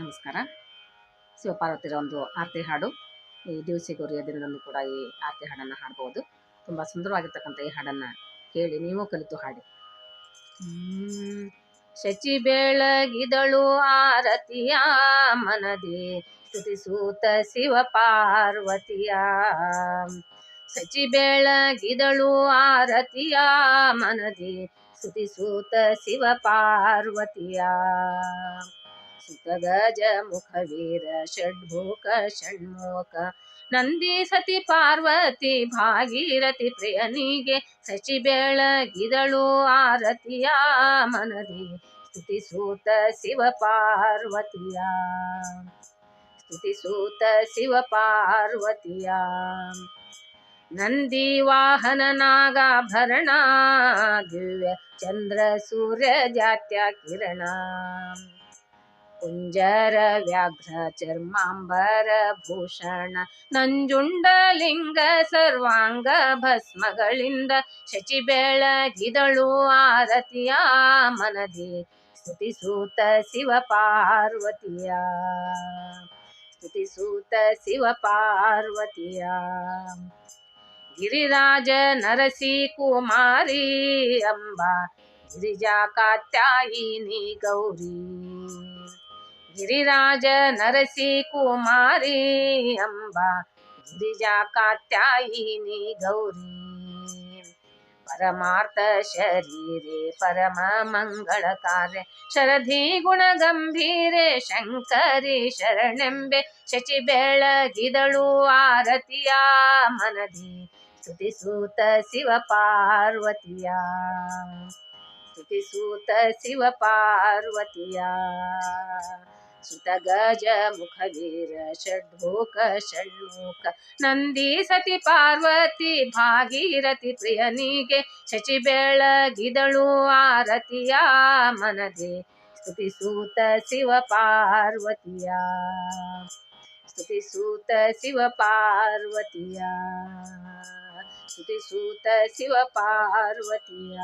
ನಮಸ್ಕಾರ. ಶಿವಪಾರ್ವತಿರ ಒಂದು ಆರತಿ ಹಾಡು, ಈ ದಿವಸಿ ಗೌರಿಯ ದಿನದಂದು ಕೂಡ ಈ ಆರತಿ ಹಾಡನ್ನು ಹಾಡ್ಬೋದು. ತುಂಬ ಸುಂದರವಾಗಿರ್ತಕ್ಕಂಥ ಈ ಹಾಡನ್ನು ಕೇಳಿ ನೀವು ಕಲಿತು ಹಾಡಿ. ಶಚಿ ಬೆಳಗಿದಳು ಆರತಿಯ ಮನದಿ, ಸ್ತುತಿಸೂತ ಶಿವ ಪಾರ್ವತಿಯ ಶಚಿ ಬೆಳಗಿದಳು ಆರತಿಯ ಮನದಿ, ಸ್ತುತಿಸೂತ ಶಿವ ಪಾರ್ವತಿಯ ಸುತಗಜ ಮುಖ ವೀರ ಷಡ್ಭುಕ ಷಣ್ಮುಖ ನಂದಿ ಸತಿ ಪಾರ್ವತಿ ಭಾಗೀರಥಿ ಪ್ರಿಯನಿಗೆ ಶಚಿ ಬೆಳಗಿದಳು ಆರತಿಯ ಮನದಿ ಸ್ತುತಿಸೂತ ಶಿವ ಪಾರ್ವತಿಯ ಸ್ತುತಿಸೂತ ಶಿವ ಪಾರ್ವತಿಯ ನಂದಿ ವಾಹನ ನಾಗಾಭರಣ ದಿವ್ಯ ಚಂದ್ರ ಸೂರ್ಯ ಜಾತ್ಯ ಕಿರಣ ಕುಂಜರ ವ್ಯಾಘ್ರ ಚರ್ಮಾಂಬರ ಭೂಷಣ ನಂಜುಂಡಲಿಂಗ ಸರ್ವಾಂಗ ಭಸ್ಮಗಳಿಂದ ಶಚಿ ಬೆಳಗಿದಳು ಆರತಿಯ ಮನದಿ ಸ್ತುತಿಸೂತ ಶಿವ ಪಾರ್ವತಿಯ ಸ್ತುತಿಸೂತ ಶಿವ ಪಾರ್ವತಿಯ ಗಿರಿರಾಜ ನರಸಿ ಕುಮಾರಿ ಅಂಬ ಗಿರಿಜಾ ಕಾತ್ಯಾಯಿನಿ ಗೌರಿ ಗಿರಿರಾಜ ನರಸಿ ಕುಮಾರಿ ಅಂಬ ಗಿರಿಜಾ ಕಾತ್ಯಾಯಿನಿ ಗೌರಿ. ಪರಮಾರ್ಥ ಶರೀರೆ, ಪರಮ ಮಂಗಳ ಕಾರ್ಯ, ಶರಧಿ ಗುಣ ಗಂಭೀರೆ, ಶಂಕರಿ ಶರಣೆಂಬೆ, ಶಚಿ ಬೆಳಗಿದಳು ಆರತಿಯ ಮನದಿ. ಸ್ತುತಿಸೂತ ಶಿವ ಪಾರ್ವತಿಯ ಸ್ತುತಿಸೂತ ಶಿವ ಪಾರ್ವತಿಯ ಸುತ ಗಜ ಮುಖ ವೀರ ಷಡ್ಭುಕ ಷಣ್ಮುಖ ನಂದಿ ಸತಿ ಪಾರ್ವತಿ ಭಾಗೀರಥಿ ಪ್ರಿಯನಿಗೆ ಶಚಿ ಬೆಳಗಿದಳು ಆರತಿಯ ಮನದಿ ಸ್ತುತಿಸೂತ ಶಿವ ಪಾರ್ವತಿಯ ಸ್ತುತಿಸೂತ ಶಿವ ಪಾರ್ವತಿಯ ಸ್ತುತಿಸೂತ ಶಿವ ಪಾರ್ವತಿಯ